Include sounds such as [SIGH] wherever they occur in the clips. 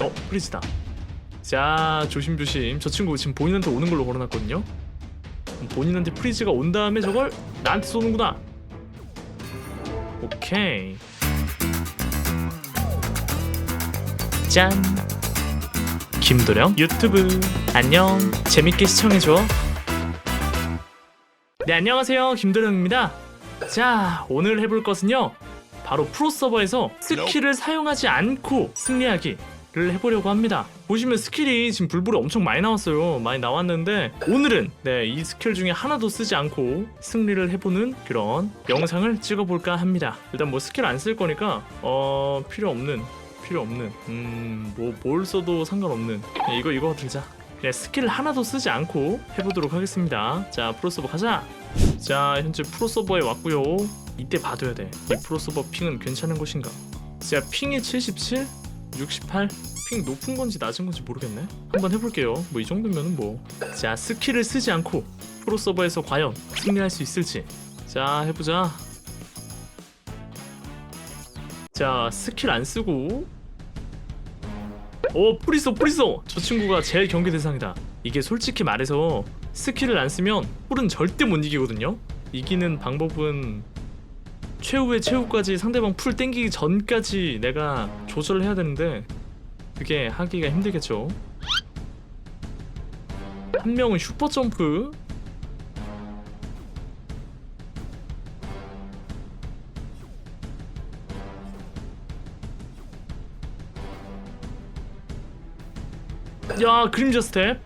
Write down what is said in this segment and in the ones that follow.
어 프리즈다. 자 조심조심. 저 친구 지금 본인한테 오는 걸로 걸어놨거든요. 본인한테 프리즈가 온 다음에 저걸 나한테 쏘는구나. 오케이. 짠. 김도령 유튜브. 안녕. 재밌게 시청해줘. 네 안녕하세요. 김도령입니다. 자 오늘 해볼 것은요. 바로 프로 서버에서 스킬을 사용하지 않고 승리하기 를 해보려고 합니다. 보시면 스킬이 지금 불불이 엄청 많이 나왔어요. 많이 나왔는데 오늘은 네, 이 스킬 중에 하나도 쓰지 않고 승리를 해보는 그런 영상을 찍어볼까 합니다. 일단 뭐 스킬 안 쓸 거니까 어 필요 없는 필요 없는 음뭐 뭘 써도 상관없는. 네, 이거 이거 들자. 네, 스킬 하나도 쓰지 않고 해보도록 하겠습니다. 자 프로서버 가자. 자 현재 프로서버에 왔고요. 이때 봐둬야 돼이 프로서버 핑은 괜찮은 것인가? 자 핑이 77 68 핑 높은 건지 낮은 건지 모르겠네. 한번 해볼게요. 뭐 이 정도면은 뭐자 스킬을 쓰지 않고 프로 서버에서 과연 승리할 수 있을지. 자 해보자. 자 스킬 안 쓰고. 오 프리소 프리소! 저 친구가 제일 경계 대상이다. 이게 솔직히 말해서 스킬을 안 쓰면 뿔은 절대 못 이기거든요? 이기는 방법은 최후의 최후까지 상대방 풀 땡기기 전까지 내가 조절을 해야 되는데 그게 하기가 힘들겠죠. 한 명은 슈퍼 점프. 야 그림자 스텝.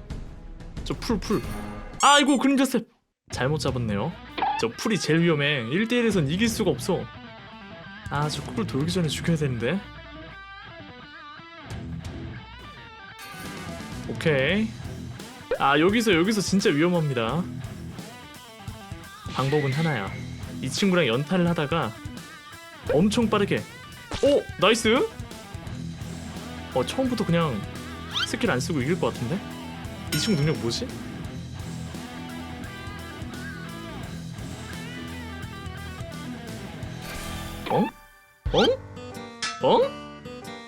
저 풀 풀. 아이고 그림자 스텝. 잘못 잡았네요 저 풀이 제일 위험해. 1대1에선 이길 수가 없어. 아 저 쿨 돌기 전에 죽여야 되는데. 오케이. 아 여기서 여기서 진짜 위험합니다. 방법은 하나야. 이 친구랑 연타를 하다가 엄청 빠르게. 오 나이스! 어 처음부터 그냥 스킬 안 쓰고 이길 것 같은데? 이 친구 능력 뭐지? 어? 어?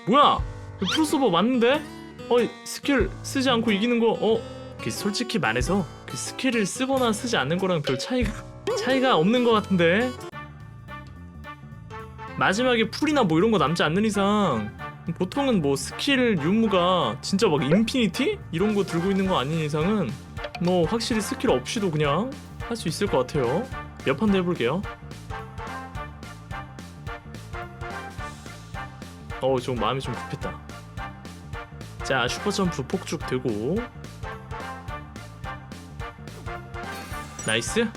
뭐야? 이거 프로서버 맞는데? 어 스킬 쓰지 않고 이기는 거 어? 그 솔직히 말해서 그 스킬을 쓰거나 쓰지 않는 거랑 별 차이가 차이가 없는 것 같은데 마지막에 풀이나 뭐 이런 거 남지 않는 이상 보통은 뭐 스킬 유무가 진짜 막 인피니티 이런 거 들고 있는 거 아닌 이상은 뭐 확실히 스킬 없이도 그냥 할 수 있을 것 같아요 몇 판 더 해볼게요 어우 좀 마음이 좀 급했다 자 슈퍼점프 폭죽 되고 나이스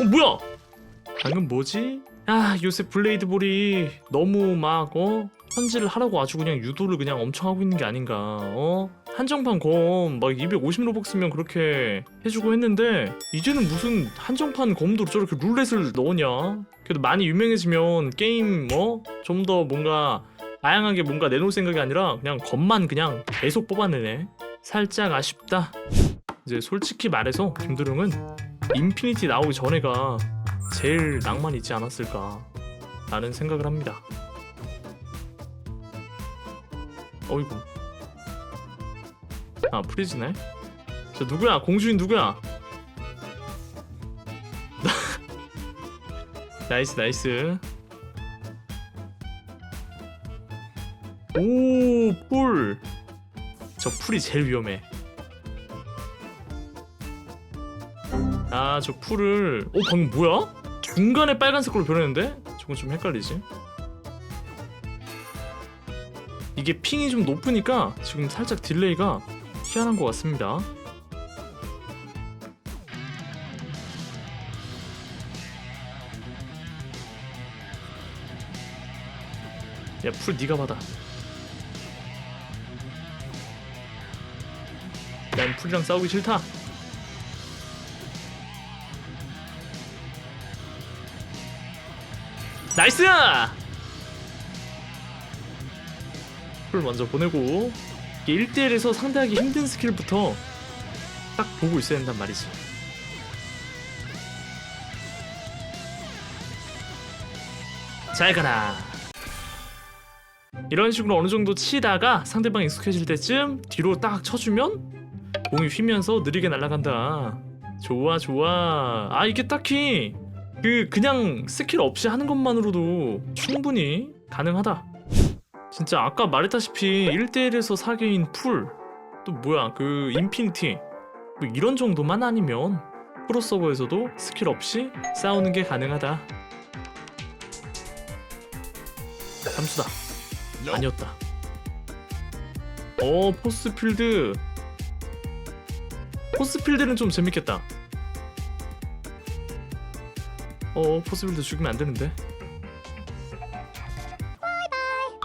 어 뭐야 방금 뭐지? 아 요새 블레이드 볼이 너무 막 어? 현질을 하라고 아주 그냥 유도를 그냥 엄청 하고 있는 게 아닌가 어? 한정판 검막 250 로벅스면 그렇게 해주고 했는데 이제는 무슨 한정판 검도 저렇게 룰렛을 넣었냐? 그래도 많이 유명해지면 게임 뭐좀더 뭔가 다양하게 뭔가 내놓을 생각이 아니라 그냥 검만 그냥 계속 뽑아내네. 살짝 아쉽다. 이제 솔직히 말해서 김도령은 인피니티 나오기 전에가 제일 낭만 있지 않았을까 라는 생각을 합니다 어이구. 아 프리즈네? 저 누구야? 공주인 누구야? [LAUGHS] 나이스 나이스. 오풀 저 풀이 제일 위험해. 아 저 풀을 어 방금 뭐야? 중간에 빨간색으로 변했는데? 저건 좀 헷갈리지 이게 핑이 좀 높으니까 지금 살짝 딜레이가 희한한 것 같습니다. 야 풀 네가 받아. 난 풀이랑 싸우기 싫다. 나이스! 풀 먼저 보내고 이게 1대1에서 상대하기 힘든 스킬부터 딱 보고 있어야 된단 말이지. 잘 가라. 이런 식으로 어느 정도 치다가 상대방 익숙해질 때쯤 뒤로 딱 쳐주면 공이 휘면서 느리게 날아간다. 좋아 좋아. 아 이게 딱히 그 그냥 스킬 없이 하는 것만으로도 충분히 가능하다. 진짜 아까 말했다시피 1대1에서 4개인 풀, 또 뭐야 그 인피니티 뭐 이런 정도만 아니면 프로 서버에서도 스킬 없이 싸우는 게 가능하다. 잠수다. 아니었다. 어 포스필드. 포스필드는 좀 재밌겠다. 어 포스필드 죽이면 안 되는데.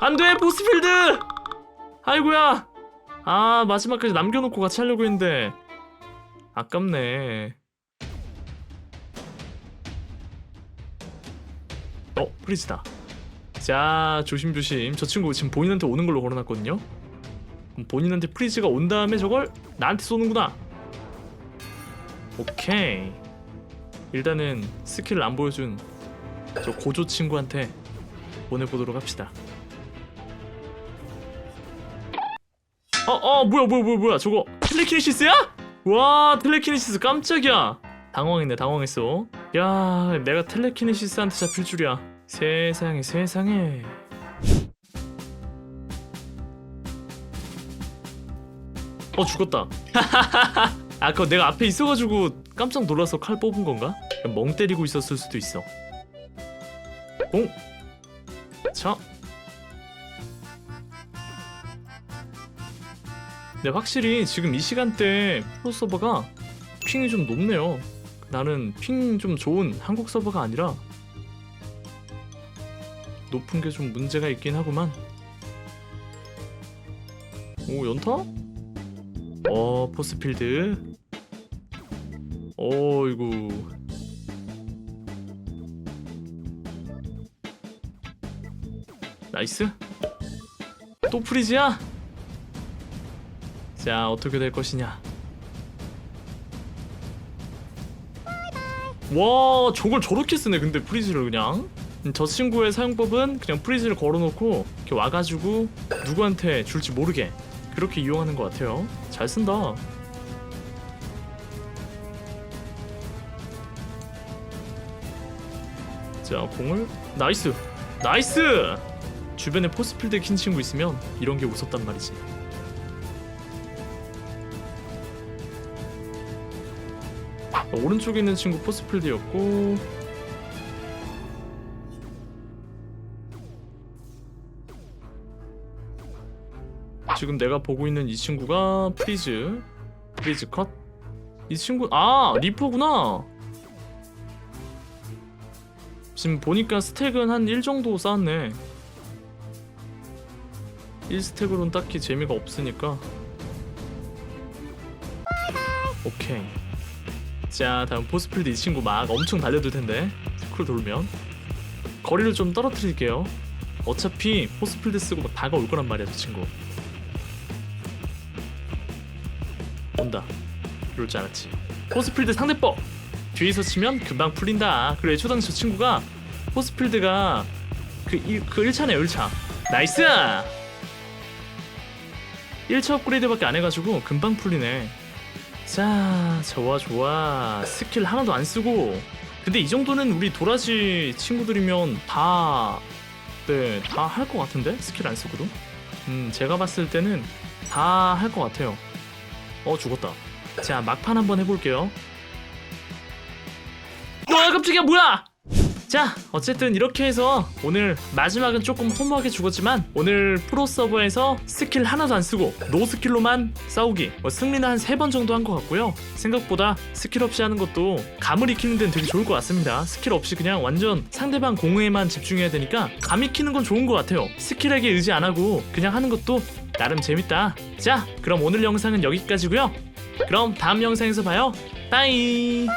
안돼 포스필드. 아이고야. 아 마지막까지 남겨놓고 같이 하려고 했는데 아깝네. 어 프리즈다. 자 조심조심 저 친구 지금 본인한테 오는 걸로 걸어놨거든요 본인한테 프리즈가 온 다음에 저걸 나한테 쏘는구나 오케이 일단은 스킬을 안 보여준 저 고조 친구한테 보내보도록 합시다 어 어 뭐야 뭐야 뭐야 뭐야. 저거 텔레키네시스야? 와 텔레키네시스 깜짝이야. 당황했네 당황했어. 야 내가 텔레키네시스한테 잡힐 줄이야. 세상에 세상에. 어 죽었다. [LAUGHS] 아 그거 내가 앞에 있어가지고 깜짝 놀라서 칼 뽑은 건가? 멍 때리고 있었을 수도 있어. 공! 자 근데 확실히 지금 이 시간대 프로 서버가 핑이 좀 높네요 나는 핑 좀 좋은 한국 서버가 아니라 높은 게 좀 문제가 있긴 하구만. 오 연타? 어 포스필드. 어이구. 나이스. 또 프리즈야? 자 어떻게 될 것이냐? 와 저걸 저렇게 쓰네 근데 프리즈를 그냥 음, 저 친구의 사용법은 그냥 프리즈를 걸어놓고 이렇게 와가지고 누구한테 줄지 모르게 그렇게 이용하는 것 같아요. 잘 쓴다. 자 공을 나이스 나이스 주변에 포스필드 킨 친구 있으면 이런 게 웃었단 말이지. 오른쪽에 있는 친구 포스필드였고. 지금 내가 보고 있는 이 친구가 프리즈 프리즈 컷? 이 친구 아 리퍼구나. 지금 보니까 스택은 한 1 정도 쌓았네. 1스택으로는 딱히 재미가 없으니까. 오케이 자 다음 포스필드 이 친구 막 엄청 달려들 텐데 쿨 돌면. 거리를 좀 떨어뜨릴게요. 어차피 포스필드 쓰고 막 다가올 거란 말이야 저 친구. 온다. 이럴 줄 알았지. 포스필드 상대법! 뒤에서 치면 금방 풀린다. 그래 초당 저 친구가 포스필드가 그, 일, 그 1차네 1차. 나이스! 1차 업그레이드밖에 안 해가지고 금방 풀리네 자 좋아 좋아 스킬 하나도 안 쓰고 근데 이 정도는 우리 도라지 친구들이면 다 네, 다 할 것 같은데? 스킬 안 쓰고도? 음, 제가 봤을 때는 다 할 것 같아요. 어, 죽었다. 자, 막판 한번 해볼게요. 와, 깜짝이야, 뭐야! 자, 어쨌든 이렇게 해서 오늘 마지막은 조금 허무하게 죽었지만 오늘 프로 서버에서 스킬 하나도 안 쓰고 노 스킬로만 싸우기 뭐 승리는 한 세 번 정도 한 것 같고요. 생각보다 스킬 없이 하는 것도 감을 익히는 데는 되게 좋을 것 같습니다. 스킬 없이 그냥 완전 상대방 공에만 집중해야 되니까 감 익히는 건 좋은 것 같아요. 스킬에게 의지 안 하고 그냥 하는 것도 나름 재밌다. 자, 그럼 오늘 영상은 여기까지고요. 그럼 다음 영상에서 봐요. 빠이.